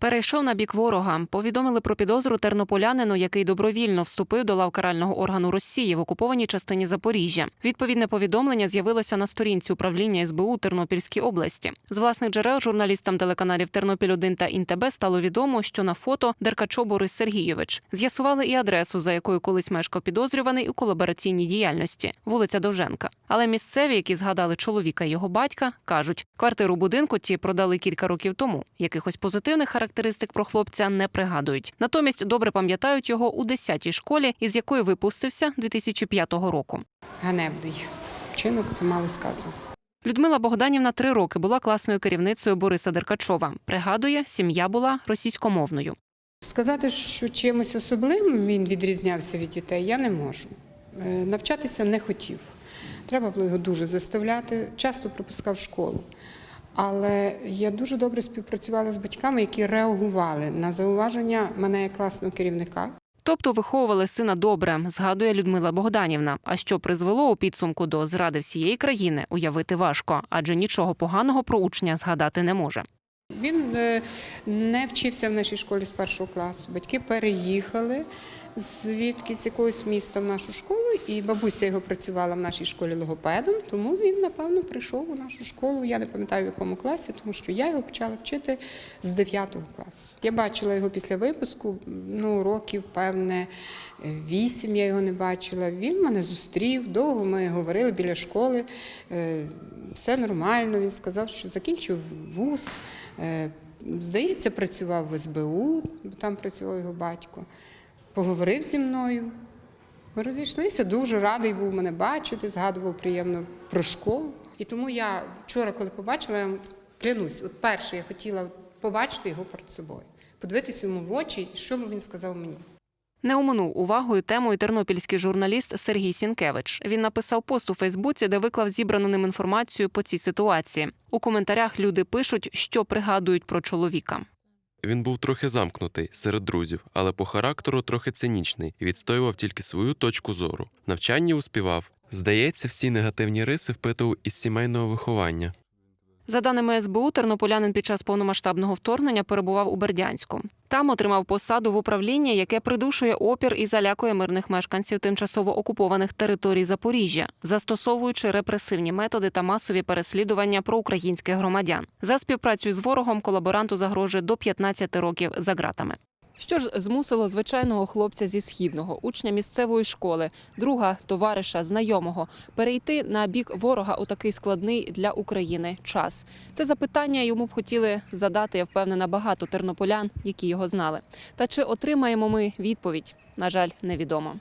Перейшов на бік ворога. Повідомили про підозру тернополянину, який добровільно вступив до лав карального органу Росії в окупованій частині Запоріжжя. Відповідне повідомлення з'явилося на сторінці управління СБУ Тернопільській області. З власних джерел журналістам телеканалів Тернопіль 1 та Інтеб стало відомо, що на фото Деркачо Борис Сергійович з'ясували і адресу, за якою колись мешкав підозрюваний у колабораційній діяльності вулиця Довженка. Але місцеві, які згадали чоловіка і його батька, кажуть, квартиру будинку ті продали кілька років тому. Якихось позитивних характеристик про хлопця не пригадують. Натомість добре пам'ятають його у 10-й школі, із якої випустився 2005 року. ганебний вчинок, це мало сказано. Людмила Богданівна три роки була класною керівницею Бориса Деркачова. Пригадує, сім'я була російськомовною. Сказати, що чимось особливим він відрізнявся від дітей, я не можу. Е, Навчатися не хотів. Треба було його дуже заставляти, часто пропускав школу. Але я дуже добре співпрацювала з батьками, які реагували на зауваження мене як класного керівника. Тобто виховували сина добре, згадує Людмила Богданівна. А що призвело у підсумку до зради всієї країни, уявити важко, адже нічого поганого про учня згадати не може. Він е, не вчився в нашій школі з першого класу. Батьки переїхали звідки з якогось міста в нашу школу, і бабуся його працювала в нашій школі логопедом, тому він, напевно, прийшов у нашу школу. Я не пам'ятаю в якому класі, тому що я його почала вчити з 9 класу. Я бачила його після випуску, ну, років, певне, вісім я його не бачила. Він мене зустрів, довго ми говорили біля школи. Все нормально. Він сказав, що закінчив вуз. Е, Здається, працював в СБУ, бо там працював його батько. Поговорив зі мною. Ми розійшлися, дуже радий був мене бачити, згадував приємно про школу. І тому я вчора, коли побачила, я клянусь, от перше я хотіла побачити його перед собою, подивитися йому в очі, що б він сказав мені. Не оминув увагою темою тернопільський журналіст Сергій Сінкевич. Він написав пост у Фейсбуці, де виклав зібрану ним інформацію по цій ситуації. У коментарях люди пишуть, що пригадують про чоловіка. Він був трохи замкнутий серед друзів, але по характеру трохи цинічний і відстоював тільки свою точку зору. В навчанні успівав. Здається, всі негативні риси впитував із сімейного виховання. За даними СБУ, тернополянин під час повномасштабного вторгнення перебував у Бердянську. Там отримав посаду в управління, яке придушує опір і залякує мирних мешканців тимчасово окупованих територій Запоріжжя, застосовуючи репресивні методи та масові переслідування проукраїнських громадян. За співпрацю з ворогом колаборанту загрожує до 15 років за ґратами. Що ж змусило звичайного хлопця зі східного, учня місцевої школи, друга, товариша, знайомого перейти на бік ворога у такий складний для України час? Це запитання йому б хотіли задати, я впевнена, багато тернополян, які його знали. Та чи отримаємо ми відповідь? На жаль, невідомо.